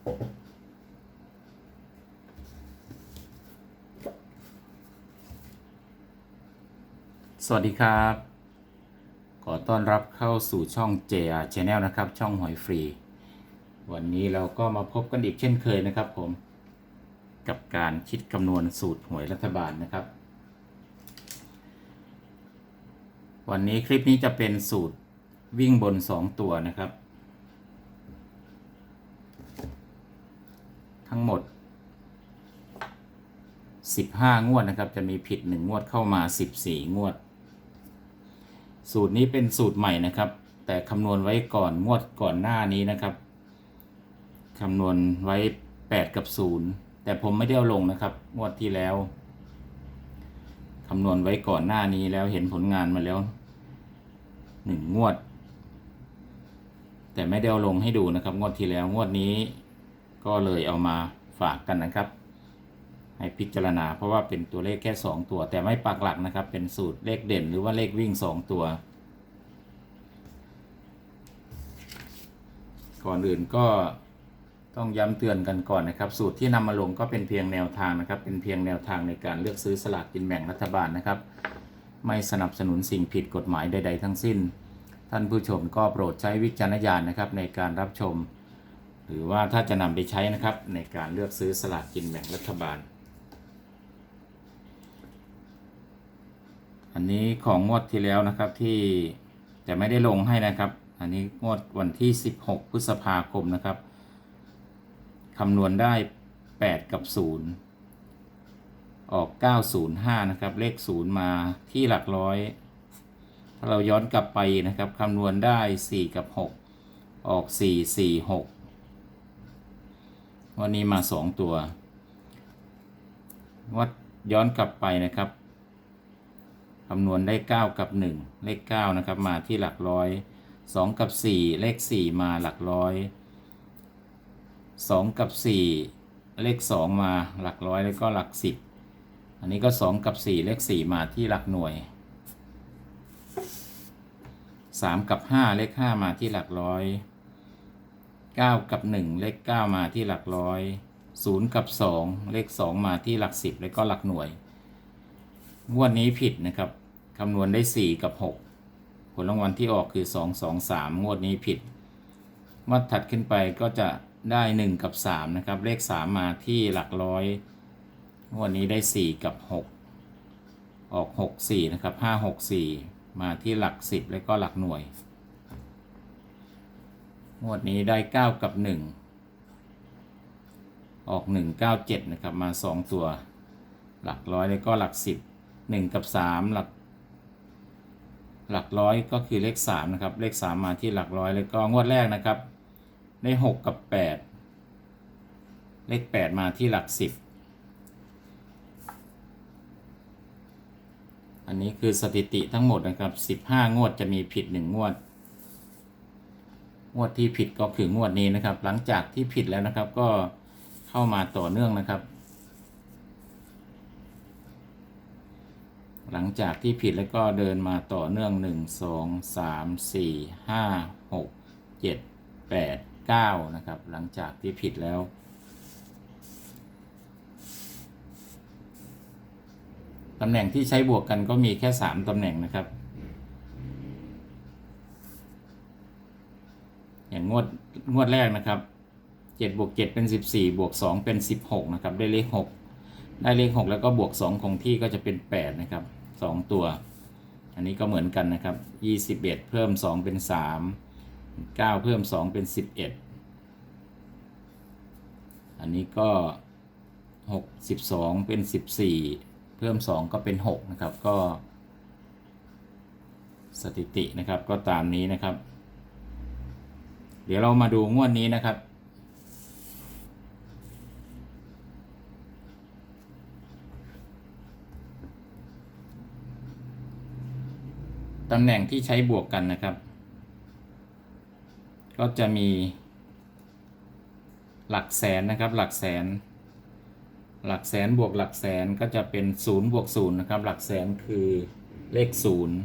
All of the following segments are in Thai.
สวัสดีครับ ขอต้อนรับเข้าสู่ช่อง JR Channel นะครับ ช่องหอยฟรี วันนี้เราก็มาพบกันอีกเช่นเคยนะครับผม กับการคิดคำนวณสูตรหวยรัฐบาลนะครับ วันนี้คลิปนี้จะเป็นสูตรวิ่งบน 2 ตัวนะครับ ทั้งหมด 15 งวดนะครับ จะมีผิด 1 งวดเข้ามา 14 งวด สูตรนี้เป็นสูตรใหม่นะครับ แต่คำนวณไว้ก่อนงวดก่อนหน้านี้นะครับคำนวณไว้ 8 กับ 0 แต่ผมไม่ได้เอาลงนะครับ งวดที่แล้วคำนวณไว้ก่อนหน้านี้แล้วเห็นผลงานมาแล้ว 1 งวด แต่ไม่ได้เอาลงให้ดูนะครับ งวดที่แล้วงวดนี้ ก็เลยเอามาฝากกันนะครับ ให้พิจารณาเพราะว่าเป็นตัวเลขแค่ 2 ตัว แต่ไม่ปักหลักนะครับ เป็นสูตรเลขเด่นหรือว่าเลขวิ่ง 2 ตัว ก่อนอื่นก็ต้องย้ำเตือนกันก่อนนะครับ สูตรที่นำมาลงก็เป็นเพียงแนวทางนะครับ เป็นเพียงแนวทางในการเลือกซื้อสลากกินแบ่งรัฐบาลนะครับ ไม่สนับสนุนสิ่งผิดกฎหมายใด ๆ ทั้งสิ้น ท่านผู้ชมก็โปรดใช้วิจารณญาณนะครับในการรับชม หรือว่าถ้าจะนำไปใช้นะครับในการเลือกซื้อสลากกินแบ่งรัฐบาล อันนี้ของงวดที่แล้วนะครับที่แต่ไม่ได้ลงให้นะครับ อันนี้งวดวันที่ 16 พฤษภาคมนะครับคำนวณได้ 8 กับ 0 ออก 905 นะครับ เลข 0 มาที่หลักร้อย ถ้าเราย้อนกลับไปนะครับคำนวณได้ 4 กับ 6 ออก 4 4 6 วันนี้มา2ตัว วัดย้อนกลับไปนะครับคำนวณได้ 9 กับ 1 เลข 9 นะครับ มาที่หลักร้อย 2 กับ 4 เลข 4 มาหลักร้อย 2 กับ 4 เลข 2 มาหลักร้อยแล้วก็หลัก 10 อันนี้ก็ 2 กับ 4 เลข 4 มาที่หลักหน่วย 3 กับ 5 เลข 5 มาที่หลักร้อย 9 กับ 1 เลข 9 มาที่หลักร้อย 0 กับ 2 เลข 2 มาที่หลัก 10 แล้วก็หลักหน่วยงวดนี้ผิดนะครับคำนวณได้ 4 กับ 6 ผลรางวัลที่ออกคือ 2 2 3 งวดนี้ผิดงวดถัดขึ้นไปก็จะได้ 1 กับ 3 นะครับ เลข 3 มาที่หลักร้อยงวดนี้ได้ 4 กับ 6 ออก 6 4 นะครับ 5 6 4 มาที่หลัก 10 แล้วก็หลักหน่วย งวดนี้ได้ 9 กับ 1 ออก 1 9 7 นะครับ มา 2 ตัว หลักร้อยแล้วก็หลัก 10 1 กับ 3 หลัก หลักร้อยก็คือเลข 3 นะครับ เลข 3 มาที่หลักร้อยแล้วก็งวดแรกนะครับ ได้ 6 กับ 8 เลข 8 มาที่หลัก 10 อันนี้คือสถิติทั้งหมดนะครับ 15 งวดจะมีผิด 1 งวด วดที่ผิดก็คืองวดนี้นะครับ หลังจากที่ผิดแล้วนะครับก็เข้ามาต่อเนื่องนะครับ หลังจากที่ผิดแล้วก็เดินมาต่อเนื่องหนึ่งสองสามสี่ห้าหกเจ็ดแปดเก้านะครับ หลังจากที่ผิดแล้ว ตำแหน่งที่ใช้บวกกันก็มีแค่สามตำแหน่งนะครับ อย่างงวดงวดแรกนะครับเจ็ดบวกเจ็ดเป็นสิบสี่บวกสองเป็นสิบหกนะครับ ได้เลขหกได้เลขหกแล้วก็บวกสองคงที่ก็จะเป็นแปดนะครับสองตัว อันนี้ก็เหมือนกันนะครับยี่สิบเอ็ดเพิ่มสองเป็นสามเก้าเพิ่มสองเป็นสิบเอ็ดอันนี้ก็หกสิบสองเป็นสิบสี่เพิ่มสองก็เป็นหกนะครับ ก็สถิตินะครับก็ตามนี้นะครับ เดี๋ยวเรามาดูงวดนี้นะครับ ตำแหน่งที่ใช้บวกกันนะครับ ก็จะมี หลักแสนนะครับ หลักแสน หลักแสนบวกหลักแสนก็จะเป็นศูนย์บวกศูนย์นะครับ หลักแสนคือเลขศูนย์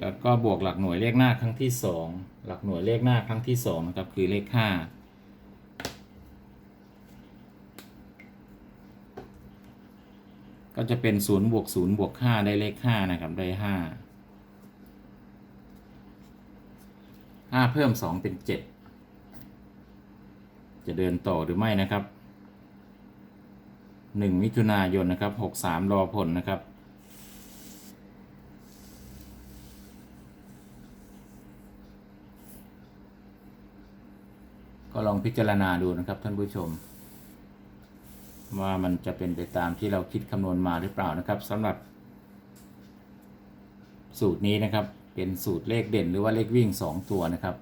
แล้วก็บวกหลักหน่วยเลขหน้าครั้งที่สองหลักหน่วยเลขหน้าครั้งที่สองนะครับคือเลขห้าก็จะเป็นศูนย์บวกศูนย์บวกห้าได้เลขห้านะครับ ได้ห้าห้าเพิ่มสองเป็นเจ็ดจะเดินต่อหรือไม่นะครับหนึ่งมิถุนายนนะครับหกสามรอผลนะครับ ก็ลองพิจารณาดูนะครับท่านผู้ชม ว่ามันจะเป็นไปตามที่เราคิดคำนวณมาหรือเปล่านะครับสำหรับ สูตรนี้นะครับ เป็นสูตรเลขเด่นหรือว่าเลขวิ่ง 2 ตัวนะครับ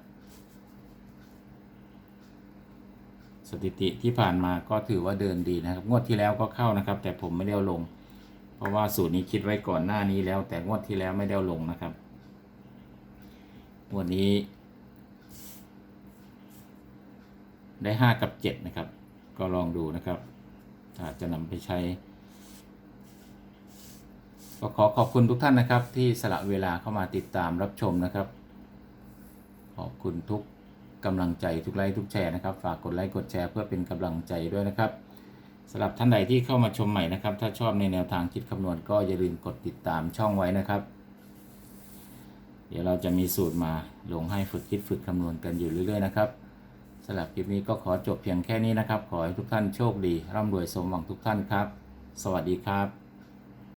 สถิติที่ผ่านมาก็ถือว่าเดินดีนะครับ งวดที่แล้วก็เข้านะครับ แต่ผมไม่ได้ลง เพราะว่าสูตรนี้คิดไว้ก่อนหน้านี้แล้ว แต่งวดที่แล้วไม่ได้ลงนะครับงวดนี้ ได้ 5 กับ 7 นะครับ ก็ลองดูนะครับ อาจจะนำไปใช้ก็ขอขอบคุณทุกท่านนะครับ ที่สละเวลาเข้ามาติดตามรับชมนะครับ ขอบคุณทุกกำลังใจทุกไลค์ทุกแชร์นะครับ ฝากกดไลค์กดแชร์เพื่อเป็นกำลังใจด้วยนะครับสำหรับท่านใดที่เข้ามาชมใหม่นะครับ ถ้าชอบในแนวทางคิดคำนวณก็อย่าลืมกดติดตามช่องไว้นะครับ เดี๋ยวเราจะมีสูตรมาลงให้ฝึกคิดฝึกคำนวณกันอยู่เรื่อยๆนะครับ สำหรับคลิปนี้ก็ขอจบเพียงแค่นี้นะครับ ขอให้ทุกท่านโชคดี ร่ำรวยสมหวังทุกท่านครับ สวัสดีครับ